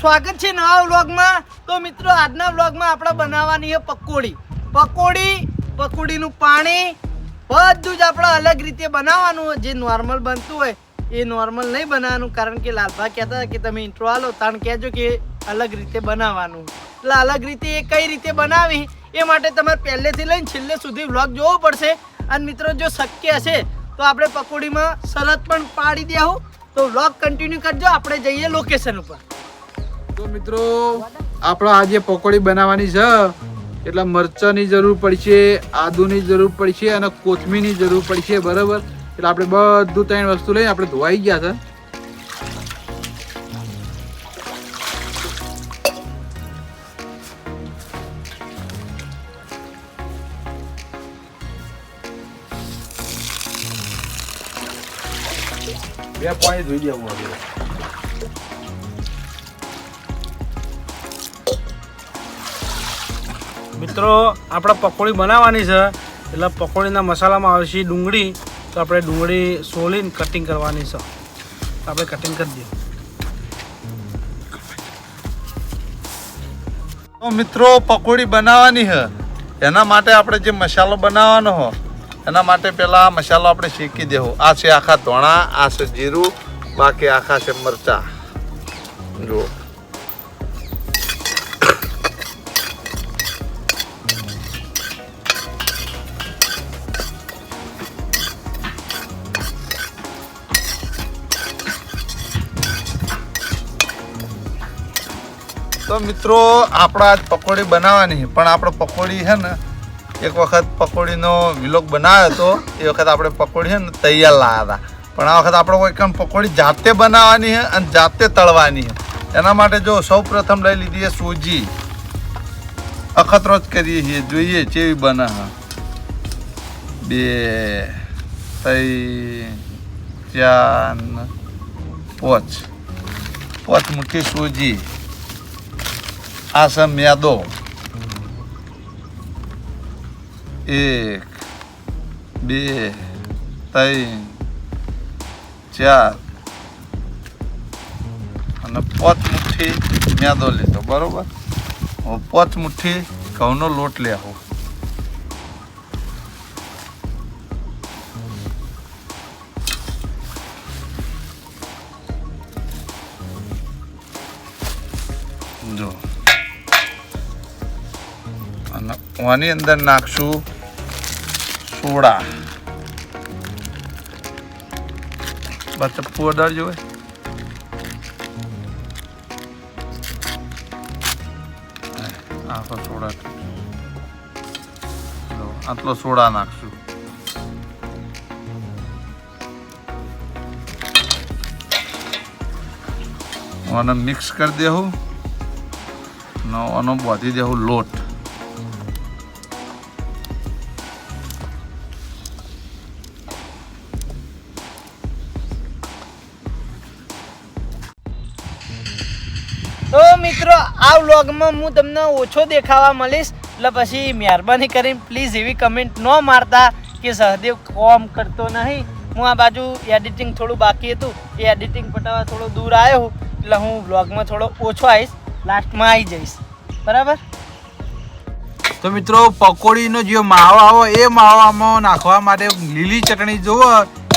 સ્વાગત છે નવા વ્લોગમાં. તો મિત્રો, આજના વ્લોગમાં આપણે બનાવવાની છે પકોડી. પકોડી, પકોડીનું પાણી, બધું જ આપણે અલગ રીતે બનાવવાનું જે નોર્મલ બનતું હોય, એ નોર્મલ નહીં બનાવવાનું. કારણ કે લાલભા કહેતા હતા કે તમે ઇન્ટ્રો આલો, તાણ કહેજો કે અલગ રીતે બનાવવાનું. એટલે અલગ રીતે એ કઈ રીતે બનાવી, એ માટે તમારે પહેલેથી લઈને છેલ્લે સુધી વ્લોગ જોવો પડશે. અને મિત્રો, જો શક્ય હશે, તો આપણે પકોડીમાં શરત પણ પાડી દેવું તો વ્લોગ કન્ટિન્યુ કરજો. આપણે જઈએ લોકેશન ઉપર. તો મિત્રો, આપણે આજે પકોડી બનાવવાની છે, એટલે મરચાંની જરૂર પડશે, આદુની જરૂર પડશે અને કોથમીરની જરૂર પડશે, બરાબર? એટલે આપણે બધું ત્રણ વસ્તુ લઈને આપણે ધોવાઈ ગયા છે. બે પાણી ધોઈ દેવું હવે. મિત્રો, આપણે પકોડી બનાવવાની છે. એટલે પકોડીના મસાલામાં આવશે ડુંગળી. તો આપણે ડુંગળી સોલીને કટિંગ કરવાની છે. આપણે કટિંગ કરી દઈએ. તો મિત્રો, પકોડી બનાવવાની છે. એના માટે આપણે જે મસાલો બનાવવાનો હો, એના માટે પેલા મસાલો આપણે શેકી દેવો. આ છે આખા ધોણા, આ છે જીરું, બાકી આખા છે મરચા. જુઓ. તો મિત્રો, આપણે આજ પકોડી બનાવવાની. પણ આપણે પકોડી છે ને, એક વખત પકોડીનો વિલોગ બનાવ્યો હતો, એ વખત આપણે પકોડી છે ને તૈયાર લાવ્યા હતા. પણ આ વખત આપણે કોઈ પકોડી જાતે બનાવવાની છે અને જાતે તળવાની છે. એના માટે જો સૌ પ્રથમ લઈ લીધી છે સૂજી. અખતરો જ કરીએ છીએ, જોઈએ ચેવી બને છે. બે, ત્રણ, ચાર, પાંચ. પાંચ મુઠ્ઠી સૂજી. આ છે મેદો એક બે ત્રણ ચાર અને પાંચ મુઠ્ઠી મ્યાદો લીધો, બરોબર? હું પાંચ મુઠ્ઠી ઘઉંનો લોટ લેવો જો. આની અંદર નાખશું સોડા. બસ ચપ્પુ અડાડજો હોય આખો સોડા આટલો સોડા નાખશું. આને મિક્સ કરી દેવું અને આનો બાંધી દેવું લોટ. વ્લોગમાં હું તમને ઓછો દેખાવા મળીશ. એટલે પછી મહેરબાની કરીને પ્લીઝ એવી કમેન્ટ ન મારતા કે સહદેવ કોમ કરતો નહીં. હું આ બાજુ એડિટિંગ થોડું બાકી હતું. એ એડિટિંગ પટાવવા થોડો દૂર આવ્યો એટલે હું વ્લોગમાં થોડો ઓછો આવીશ. લાસ્ટમાં આવી જઈશ. બરાબર? તો મિત્રો, પકોડીનો જે માવો આવો, એ માવામાં નાખવા માટે લીલી ચટણી જુઓ.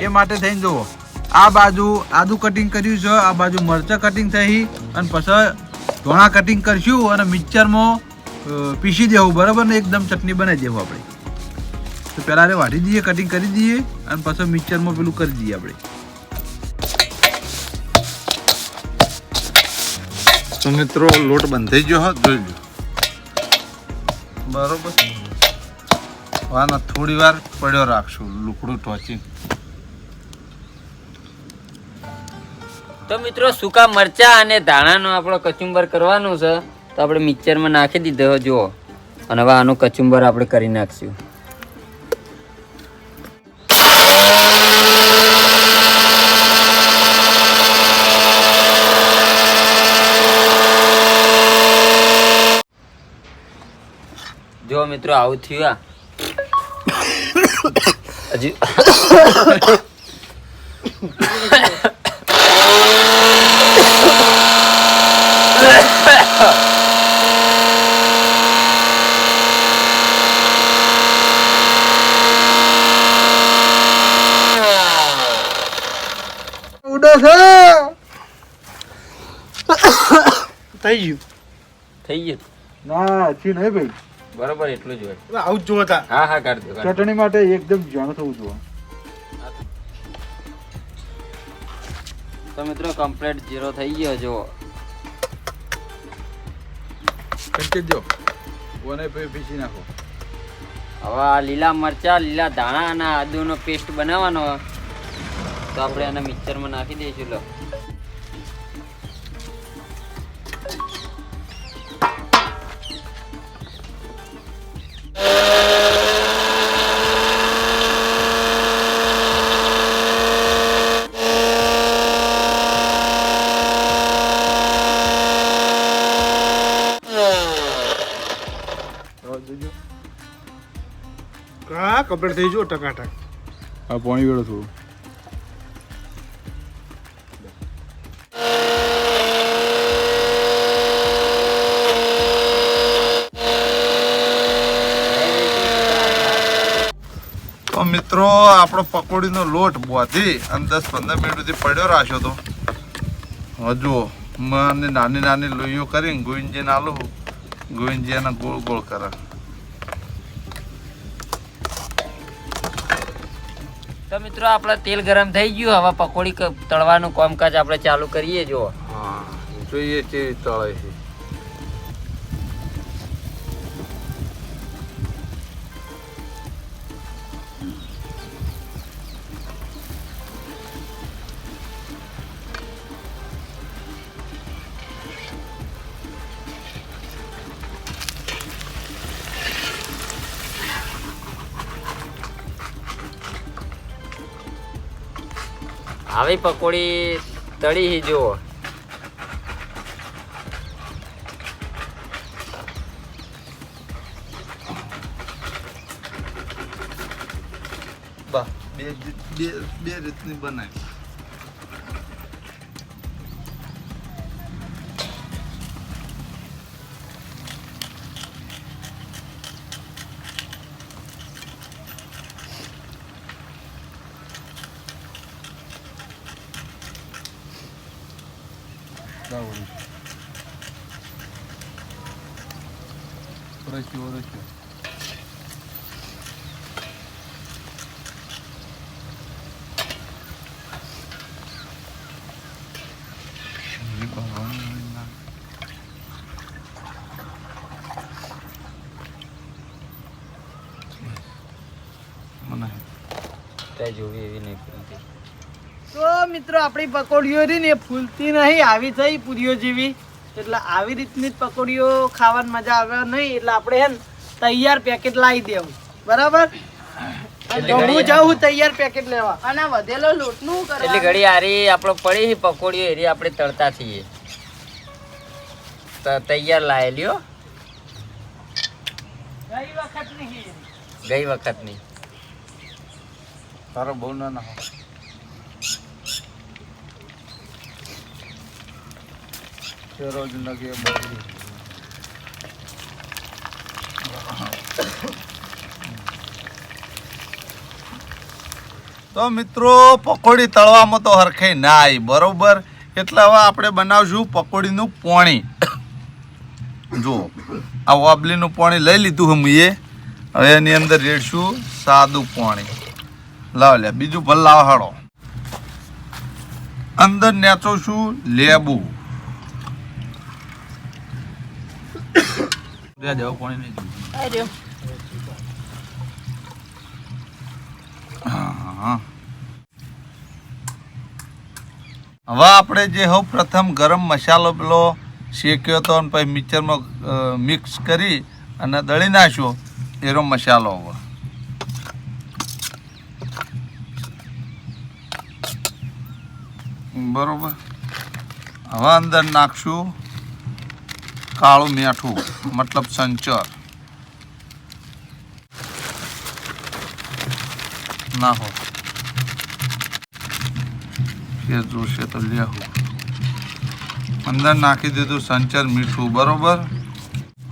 એ માટે થઈને જુઓ. આ બાજુ આદુ કટિંગ કર્યું છે, આ બાજુ મરચાં કટિંગ થઈ, અને પછી ધોણા કટિંગ કરશું અને મિક્સરમાં પીસી દેવું બરાબર ને? એકદમ ચટણી બનાવી દેવું આપણે. તો પહેલાં રે વાટી દઈએ કટિંગ કરી દઈએ અને પછી મિક્સરમાં પેલું કરી દઈએ આપણે. તો મિત્રો લોટ બંધાઈ ગયો હોત જોઈ લો. બરોબર. વાના થોડી વાર પડ્યો રાખશું લુકડું ટોચી તો મિત્રો સૂકા મરચા અને ધાણાનો આપણો કચુંબર કરવાનું છે તો આપણે મિક્સરમાં નાખી દીધો જુઓ અને હવે આનું કચુંબર આપણે કરી નાખશું જો મિત્રો આવું થયું હજી છે? થઈ ગયું. થઈ ગયું. ના હજી નહીં ભાઈ. બરાબર એટલું જ હોય. આવું જ જોતા હા હા કાઢ દો ચટણી માટે એકદમ જાણ થવું જોઈએ તો મિત્રો કમ્પ્લીટ જીરો થઈ ગયો જુઓ. કંચી દો ઓને પીસી નાખો. હવે આ લીલા મરચા લીલા ધાણા અને આદુનો પેસ્ટ બનાવવાનો. તો આપણે આને મિક્સરમાં નાખી દઈશું લો. કમ્પ્લીટ થઈ ગયું ટકાટક. આ પાણી વેળો થોડું. મિત્રો આપણો પકોડીનો લોટ બોધી અને દસ પંદર મિનિટ સુધી પડ્યો રાખ્યો તો. હજુ મને નાની નાની લોહીઓ કરીને ગોવિંદજીને આલુ. ગોવિંદજી એના ગોળ ગોળ કરે. તો મિત્રો આપણે તેલ ગરમ થઈ ગયું. હવે પકોડી તળવાનું કામકાજ આપણે ચાલુ કરીએ જો હા જોઈએ છે તળે છે. આવી પકોડી તળી જુઓ. બા બે રીતની બનાવી. ત્યાં જોવી એવી નહીં ફૂલતી. તો મિત્રો આપણી પકોડીઓ રહી ને ફૂલતી નહીં આવી થઈ પૂરીઓ જેવી. એટલે આવી રીતની જ પકોડીઓ ખાવાની મજા આવે નહીં એટલે આપણે હે તૈયાર પેકેટ લાવી દેવું. બરાબર? હું જાઉં તૈયાર પેકેટ લેવા. અને વધેલો લોટનું એટલે કરવાનું ઘડી આરી આપણો પડી પકોડીઓ એરી આપણે તળતા થઈએ તૈયાર લાયેલી હો. ગઈ વખત નહીં ગઈ વખતની. તારો બહુ ના હો. રોજ લગે બધી તો મિત્રો, પકોડી તળવામાં તો હરખાઈ ના આવી બરોબર? એટલે હવે આપણે બનાવશું પકોડીનું પોણી. જુઓ, આ વાબલીનું પાણી લઈ લીધું હું એ હવે એની અંદર રેડશું સાદું પાણી. લાવ લે બીજું ભલ લાવ હાડો અંદર નેચોશું લેબુ ત્યાં જવું પાણી નહીં. હા. હવે આપણે જે હવ પ્રથમ ગરમ મસાલો પેલો શેક્યો હતો અને પછી મિક્સરમાં મિક્સ કરી અને દળી નાખ્યો એનો મસાલો હવે બરોબર. હવે અંદર નાખશું કાળું મીઠું, મતલબ સંચર. ના હો જોશે તો લેવું અંદર નાખી દીધું સંચર મીઠું, બરોબર.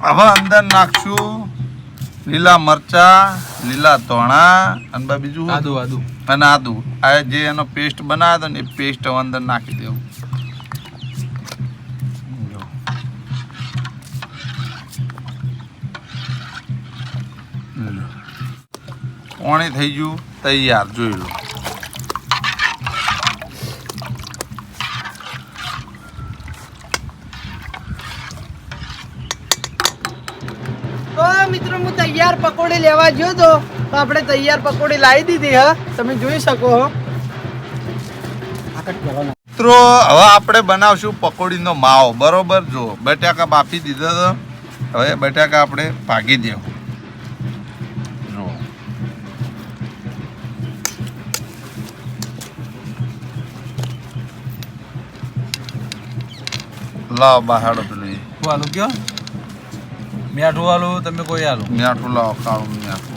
હવે અંદર નાખશું લીલા મરચા. લીલા ધોણા અને બા બીજું? આદુ આદુ. અને આદુ. આ જે એનો પેસ્ટ બનાવ્યો હતો ને એ પેસ્ટ અંદર નાખી દેવું. પાણી થઈ ગયું તૈયાર જોઈ લો. પકોડી લેવા ગયો તો તો આપણે તૈયાર પકોડી લાવી દીધી હા. તમે જોઈ શકો હો. મિત્રો હવે આપણે બનાવશું પકોડીનો માવો. બરોબર? જો બટાકા બાફી દીધા તો હવે બટાકા આપણે ભાગી દેવું. જો. લાવ બહાડો પેલું. કયો? મીઠું આલું તમે કોઈ આલુ? મીઠું લાવો કાળું મીઠું.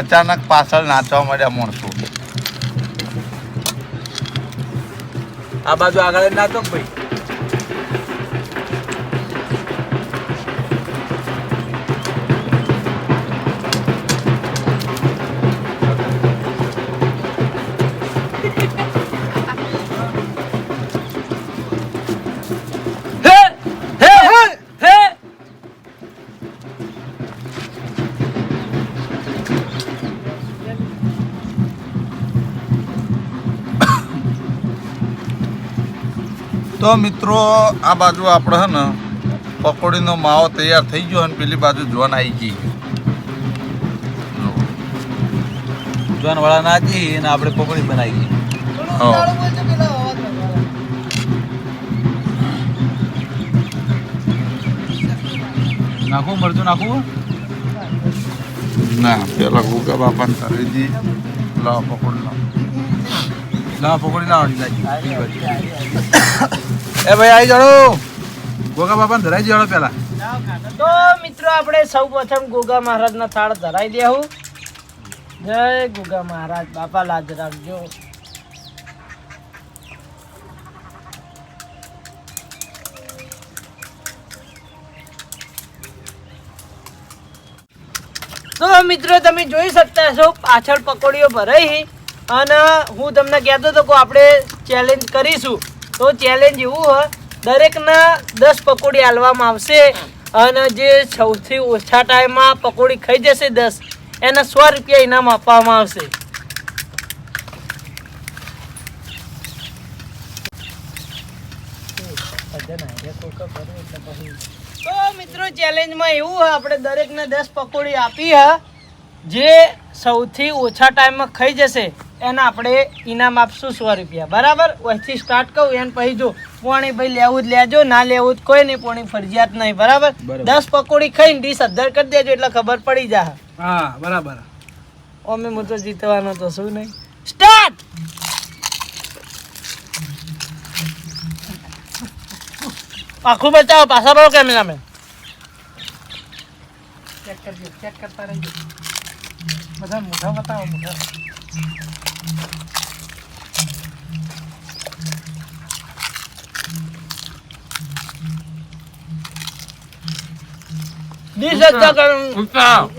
અચાનક પાછળ નાચવા મળ્યા માણસો. આ બાજુ આગળ નાચો ભાઈ. તો મિત્રો આ બાજુ આપણે હે ને પકોડીનો માવો તૈયાર થઈ ગયો અને પેલી બાજુ જોન આવી ગઈ. જોન વાળા નાચી અને આપણે પકોડી બનાવી ગઈ નાખવું મરચું નાખવું ના પેલા ગુગા બાપાને કરી દી. લાવ પકોડી લાવ લાવ પકોડી આવડી લાગી. એ ભાઈ આવી જાડો ગોગા બાપાને ધરાઈ જાડો પેલા તો મિત્રો, આપણે સૌ પ્રથમ ગોગા મહારાજના થાળ ધરાઈ દેવું જય ગોગા મહારાજ. બાપા, લાજ રાખજો. તો મિત્રો, તમે જોઈ શકતા છો પાછળ પકોડીઓ ભરાઈ અને હું તમને કહેતો હતો કે આપણે ચેલેન્જ કરીશું. તો ચેલેન્જ એવું હોય, દરેકના દસ પકોડી આલવામાં આવશે અને જે સૌથી ઓછા ટાઈમમાં પકોડી ખાઈ જશે દસ, એને સો રૂપિયા ઇનામ આપવામાં આવશે. તો મિત્રો ચેલેન્જમાં એવું હોય, આપણે દરેકને દસ પકોડી આપી હ, જે સૌથી ઓછા ટાઈમમાં ખાઈ જશે. એને આપણે ઇનામ આપશું સો રૂપિયા. બરાબર? અહીંથી સ્ટાર્ટ કહું એને પછી જો પોણી ભાઈ લેવું જ લેજો ના લેવું જ કોઈ નહીં પોણી ફરજિયાત નહીં બરાબર. દસ પકોડી ખાઈને ડીશ અધર કરી દેજો એટલે ખબર પડી જાય હા બરાબર. ઓમે હું તો જીતવાનો તો શું નહીં. સ્ટાર્ટ આખું બચાવો પાછા બરો કેમેરામેન ચેક કરજો ચેક કરતા રહેજો. બધા મોઢા બતાવો મોઢા.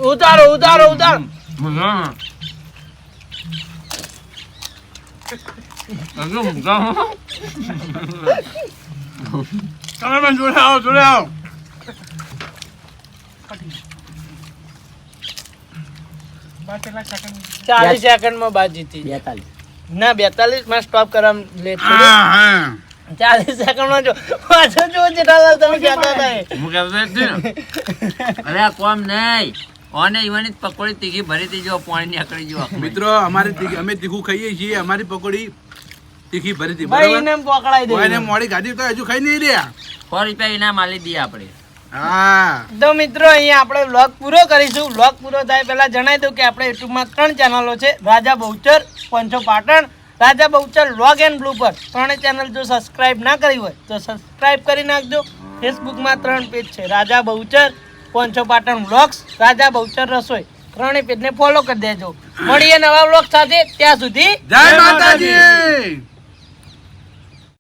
ઉતારો ઉતારો ઉતારો તમે પણ જોડે આવો જોડે આવો ચાલીસ સેકન્ડમાં બાદ જીતી ના બેતાલીસમાં સ્ટોપ કરવા હા ચાલીસ સેકન્ડમાં જો પાછો જો જેઠાલાલ તમે કહેતા હતા હું કહેતો અરે કોમ નહીં. ઓને ઈવાની પકોડી તીખી ભરી દીજો પાણી નીકળી જો મિત્રો અમારે તીખી અમે તીખું ખાઈએ છીએ. અમારી પકોડી તીખી ભરી ભાઈ બરાબર? એને પકડાઈ દે એને મોડી ગાડી તો હજુ ખાઈ નહીં રહ્યા. સો રૂપિયા ઇનામ આલી દઈએ આપણે. હા. તો મિત્રો અહીંયા આપણે વ્લોગ પૂરો કરીશું. વ્લોગ પૂરો થાય પહેલા જણાવી દઉં કે આપણે યુટ્યુબમાં ત્રણ ચેનલો છે. રાજા Bahuchar પંચો Patan. Raja Bahuchar vlog and blooper ત્રણેય ચેનલ જો સબસ્ક્રાઇબ ના કરી હોય તો સબસ્ક્રાઇબ કરી નાખજો. ફેસબુકમાં ત્રણ પેજ છે. રાજા બહુચર પંચો પાટણ વ્લોગ્સ રાજા બહુચર રસોઈ. ત્રણેય પેજને ફોલો કરી દેજો. મળીએ નવા બ્લોગ સાથે. ત્યાં સુધી જય માતાજી!